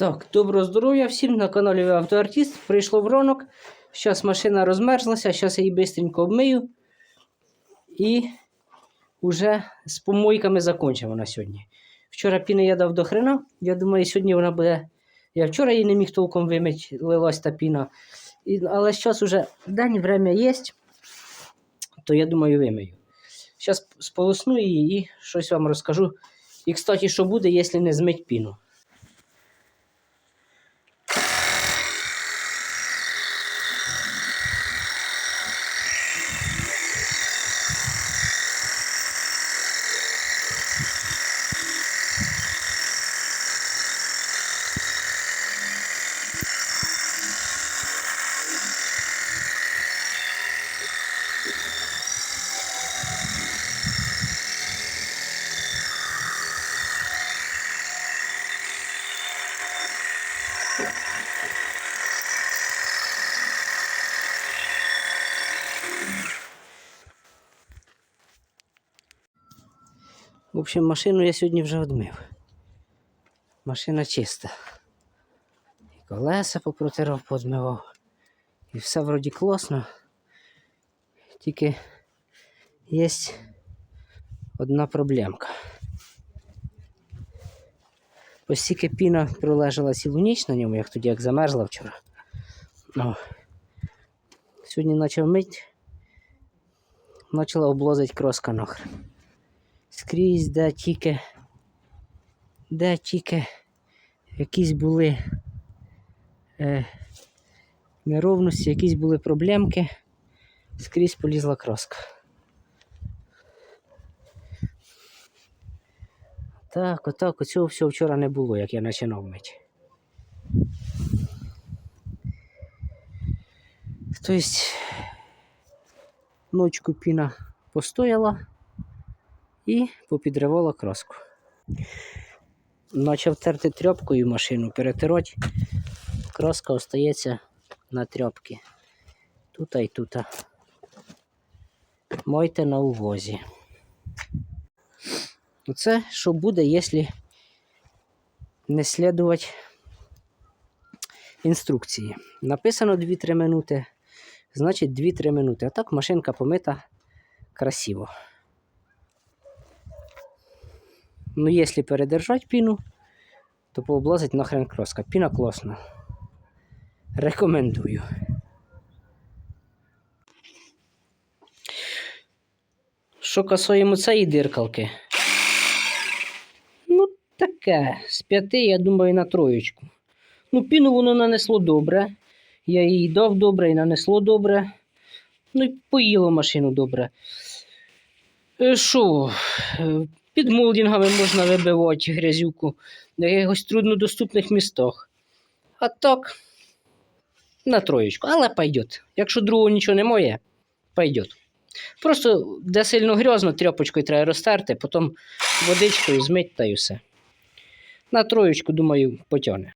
Так, доброго здоров'я всім на каналі Автоартіст. Прийшло в ранок. Зараз машина розмерзлася, зараз я її швидко обмию. І вже з помойками закінчимо на сьогодні. Вчора піни я дав до хрена. Я думаю, сьогодні вона буде. Я вчора її не міг толком вимити, лилась та піна. І, але зараз вже день, время є, то я думаю, вимию. Зараз сполосну її і щось вам розкажу. І, кстати, що буде, якщо не змить піну. В общем, машину я сьогодні вже одмив. Машина чиста. І колеса попротирав, позмивав. І все вроді класно. Тільки є одна проблемка. Постільки піна пролежала цілу ніч на ньому, як тоді як замерзла вчора. О. Сьогодні почав мить, почала облозить кроска нахрен скрізь, де тільки, де тільки якісь були е, неровності, якісь були проблемки, скрізь полізла краска. Так, отак, оцього всього вчора не було, як я починав мити. Тобто, ночку піна постояла і попідривала краску. Почав терти тряпкою машину, перетирати. Краска остається на тряпці. Тут і тут. Мойте на увозі. Оце що буде, якщо не слідувати інструкції. Написано 2-3 минути, значить 2-3 минути. А так машинка помита красиво. Ну, если передержать піну, то пооблазить нахрен кроска. Піна класна. Рекомендую. Що касаємо цієї диркалки? Ну, таке. З п'яти, я думаю, на троєчку. Ну, піну воно нанесло добре. Я їй дав добре і нанесло добре. Ну і поїло машину добре. Е, Що? Під молдингами можна вибивати грязюку на якихось труднодоступних містах. А так, на троєчку. Але пойдет. Якщо другого нічого немає, пойдет. Просто де сильно грязно, тряпочкою треба розтерти, потім водичкою змить та й все. На троєчку, думаю, потягне.